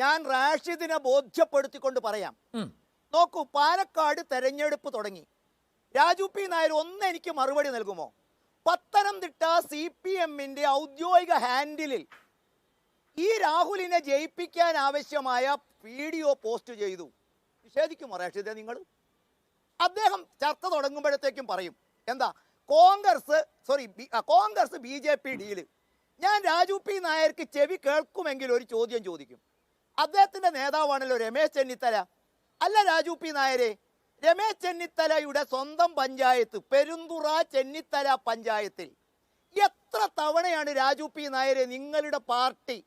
ഞാൻ റാഷിദിനെ ബോധ്യപ്പെടുത്തിക്കൊണ്ട് പറയാം. നോക്കൂ പാലക്കാട് തെരഞ്ഞെടുപ്പ് തുടങ്ങി. രാജു പി നായർ ഒന്ന് എനിക്ക് മറുപടി നൽകുമോ? പത്തനംതിട്ട സി പി എമ്മിന്റെ ഔദ്യോഗിക ഹാൻഡിലിൽ ഈ രാഹുലിനെ ജയിപ്പിക്കാൻ ആവശ്യമായ വീഡിയോ പോസ്റ്റ് ചെയ്തു. നിഷേധിക്കുമോ റാഷിദെ നിങ്ങൾ? അദ്ദേഹം ചർച്ച തുടങ്ങുമ്പോഴത്തേക്കും പറയും എന്താ Congress sorry Congress B J P deal. ഞാൻ രാജു പി നായർക്ക് ചെവി കേൾക്കുമെങ്കിൽ ഒരു ചോദ്യം ചോദിക്കും. അദ്ദേഹത്തിന്റെ നേതാവാണല്ലോ രമേശ് ചെന്നിത്തല. അല്ല രാജു പി നായരെ രമേശ് ചെന്നിത്തലയുടെ സ്വന്തം പഞ്ചായത്ത് പെരുന്തുറ ചെന്നിത്തല പഞ്ചായത്തിൽ. എത്ര തവണയാണ് രാജു പി നായരെ നിങ്ങളുടെ പാർട്ടി?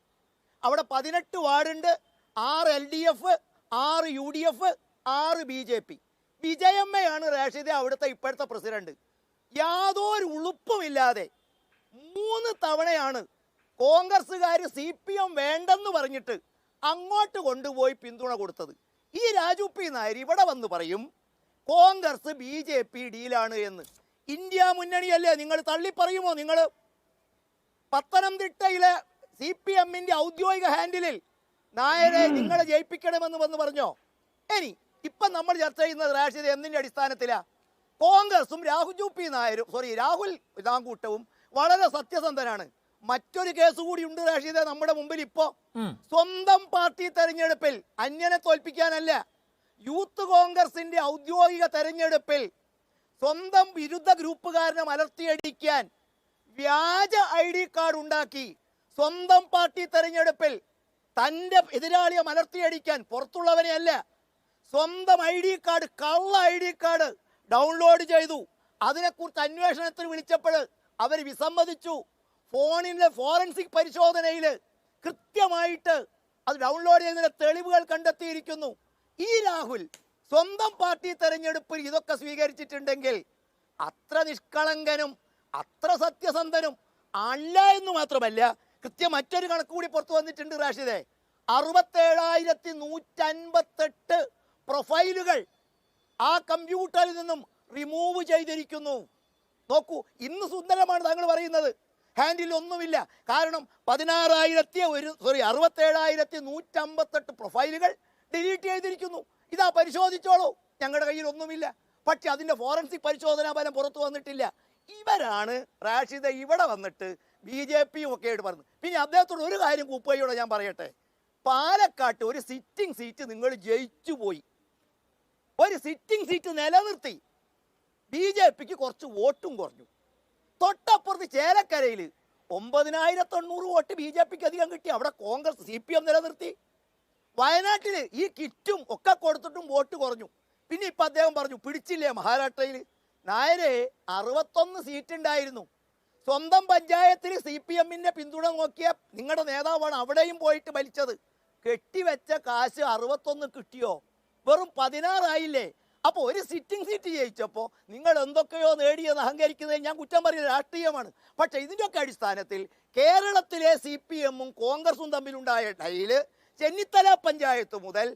അവിടെ പതിനെട്ട് വാർഡുണ്ട് ആറ് എൽ ഡി എഫ് ആറ് യു ഡി എഫ് ആറ് ബി ജെ പി. വിജയമ്മയാണ് റാഷിദെ അവിടുത്തെ ഇപ്പോഴത്തെ പ്രസിഡന്റ്. യാതൊരു ഉളുപ്പുമില്ലാതെ മൂന്ന് തവണയാണ് കോൺഗ്രസ്സുകാർ സി പി എം വേണ്ടെന്ന് പറഞ്ഞിട്ട് അങ്ങോട്ട് കൊണ്ടുപോയി പിന്തുണ കൊടുത്തത്. ഈ രാജു പി നായർ ഇവിടെ വന്ന് പറയും കോൺഗ്രസ് ബി ജെ പി ഡീലാണ് എന്ന്. ഇന്ത്യ മുന്നണിയല്ലേ? നിങ്ങൾ തള്ളി പറയുമോ നിങ്ങൾ പത്തനംതിട്ടയിലെ സി പി എമ്മിന്റെ ഔദ്യോഗിക ഹാൻഡിലിൽ നായരെ നിങ്ങളെ ജയിപ്പിക്കണമെന്ന് വന്ന് പറഞ്ഞോ? ഇനി ഇപ്പം നമ്മൾ ചർച്ച ചെയ്യുന്നത് റാഷിദ് എന്തിന്റെ അടിസ്ഥാനത്തിലാണ് കോൺഗ്രസും രാഹുൽ പി നായരും സോറി രാഹുൽ ഇതാങ്കൂട്ടവും വളരെ സത്യസന്ധനാണ് മറ്റൊരു കേസ് കൂടി ഉണ്ട് റാഷിദെ നമ്മുടെ മുമ്പിൽ ഇപ്പോ. സ്വന്തം പാർട്ടി തെരഞ്ഞെടുപ്പിൽ അന്യനെ തോൽപ്പിക്കാനല്ല യൂത്ത് കോൺഗ്രസിന്റെ ഔദ്യോഗിക തെരഞ്ഞെടുപ്പിൽ സ്വന്തം വിരുദ്ധ ഗ്രൂപ്പുകാരനെ മലർത്തിയടിക്കാൻ വ്യാജ ഐ ഡി കാർഡ് ഉണ്ടാക്കി സ്വന്തം പാർട്ടി തെരഞ്ഞെടുപ്പിൽ തന്റെ എതിരാളിയെ മലർത്തിയടിക്കാൻ പുറത്തുള്ളവനെയല്ല സ്വന്തം ഐ ഡി കാർഡ് കള്ള ഐ ഡി കാർഡ് ഡൗൺലോഡ് ചെയ്തു. അതിനെക്കുറിച്ച് അന്വേഷണത്തിന് വിളിച്ചപ്പോൾ അവർ വിസമ്മതിച്ചു. ഫോണിന്റെ ഫോറൻസിക് പരിശോധനയിൽ കൃത്യമായിട്ട് അത് ഡൗൺലോഡ് ചെയ്തതിന്റെ തെളിവുകൾ കണ്ടെത്തിയിരിക്കുന്നു. ഈ രാഹുൽ സ്വന്തം പാർട്ടി തെരഞ്ഞെടുപ്പിൽ ഇതൊക്കെ സ്വീകരിച്ചിട്ടുണ്ടെങ്കിൽ അത്ര നിഷ്കളങ്കനും അത്ര സത്യസന്ധനും അല്ല എന്ന് മാത്രമല്ല കൃത്യം മറ്റൊരു കണക്ക് കൂടി പുറത്തു വന്നിട്ടുണ്ട് റാഷിദെ. അറുപത്തേഴായിരത്തി നൂറ്റൻപത്തെട്ട് പ്രൊഫൈലുകൾ ആ കമ്പ്യൂട്ടറിൽ നിന്നും റിമൂവ് ചെയ്തിരിക്കുന്നു. നോക്കൂ ഇന്ന് സുന്ദരമാണ് താങ്കൾ പറയുന്നത്. ഹാൻഡിൽ ഒന്നുമില്ല. കാരണം പതിനാറായിരത്തി ഒരു സോറി അറുപത്തേഴായിരത്തി നൂറ്റമ്പത്തെട്ട് പ്രൊഫൈലുകൾ ഡിലീറ്റ് ചെയ്തിരിക്കുന്നു. ഇതാ പരിശോധിച്ചോളൂ. ഞങ്ങളുടെ കയ്യിൽ ഒന്നുമില്ല. പക്ഷെ അതിന്റെ ഫോറൻസിക് പരിശോധനാ ഫലം പുറത്തു വന്നിട്ടില്ല. ഇവരാണ് റാഷിദ ഇവിടെ വന്നിട്ട് ബി ജെ പിയും ഒക്കെ ആയിട്ട് പറഞ്ഞു പിന്നെ അദ്ദേഹത്തോട് ഒരു കാര്യം കൂപ്പയോടെ ഞാൻ പറയട്ടെ. പാലക്കാട്ട് ഒരു സിറ്റിംഗ് സീറ്റ് നിങ്ങൾ ജയിച്ചു പോയി ഒരു സിറ്റിംഗ് സീറ്റ് നിലനിർത്തി. ബി ജെ പിക്ക് കുറച്ച് വോട്ടും കുറഞ്ഞു. തൊട്ടപ്പുറത്ത് ചേലക്കരയിൽ ഒമ്പതിനായിരത്തി തൊണ്ണൂറ് വോട്ട് ബി ജെ പിക്ക് അധികം കിട്ടി. അവിടെ കോൺഗ്രസ് സി പി എം നിലനിർത്തി. വയനാട്ടിൽ ഈ കിറ്റും ഒക്കെ കൊടുത്തിട്ടും വോട്ട് കുറഞ്ഞു. പിന്നെ ഇപ്പം അദ്ദേഹം പറഞ്ഞു പിടിച്ചില്ലേ മഹാരാഷ്ട്രയിൽ നായരെ അറുപത്തൊന്ന് സീറ്റ് ഉണ്ടായിരുന്നു സ്വന്തം പഞ്ചായത്തിൽ സി പി എമ്മിന്റെ പിന്തുണ നോക്കിയ നിങ്ങളുടെ നേതാവാണ് അവിടെയും പോയിട്ട് മരിച്ചത് കെട്ടിവെച്ച കാശ് അറുപത്തൊന്ന് കിട്ടിയോ? വെറും പതിനാറായില്ലേ? അപ്പോൾ ഒരു സിറ്റിംഗ് സീറ്റ് ജയിച്ചപ്പോൾ നിങ്ങൾ എന്തൊക്കെയോ നേടിയെന്ന് അഹങ്കരിക്കുന്നത് ഞാൻ കുറ്റം പറയുന്നത് രാഷ്ട്രീയമാണ്. പക്ഷേ ഇതിന്റെയൊക്കെ അടിസ്ഥാനത്തിൽ കേരളത്തിലെ സി പി എമ്മും കോൺഗ്രസും തമ്മിലുണ്ടായ ഡൈൽ ചെന്നിത്തല പഞ്ചായത്ത് മുതൽ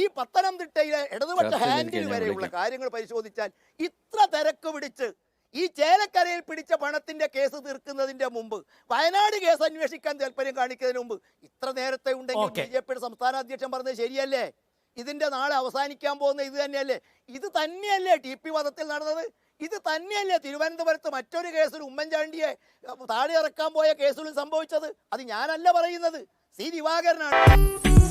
ഈ പത്തനംതിട്ടയിലെ ഇടതുപക്ഷ ഹാൻഡിൽ വരെയുള്ള കാര്യങ്ങൾ പരിശോധിച്ചാൽ ഇത്ര തിരക്ക് പിടിച്ച് ഈ ചേലക്കരയിൽ പിടിച്ച പണത്തിന്റെ കേസ് തീർക്കുന്നതിന്റെ മുമ്പ് വയനാട് കേസ് അന്വേഷിക്കാൻ താല്പര്യം കാണിക്കുന്നതിന് മുമ്പ് ഇത്ര നേരത്തെ ഉണ്ടെങ്കിൽ. ബി ജെ പിയുടെ സംസ്ഥാന അധ്യക്ഷൻ പറഞ്ഞത് ശരിയല്ലേ? ഇതിന്റെ നാളെ അവസാനിക്കാൻ പോകുന്ന ഇത് തന്നെയല്ലേ? ഇത് തന്നെയല്ലേ ടി പി വധത്തിൽ നടന്നത്? ഇത് തന്നെയല്ലേ തിരുവനന്തപുരത്ത് മറ്റൊരു കേസിൽ ഉമ്മൻചാണ്ടിയെ താഴെ ഇറക്കാൻ പോയ കേസിലും സംഭവിച്ചത്? അത് ഞാനല്ല പറയുന്നത്. സി ദിവാകരനാണ്.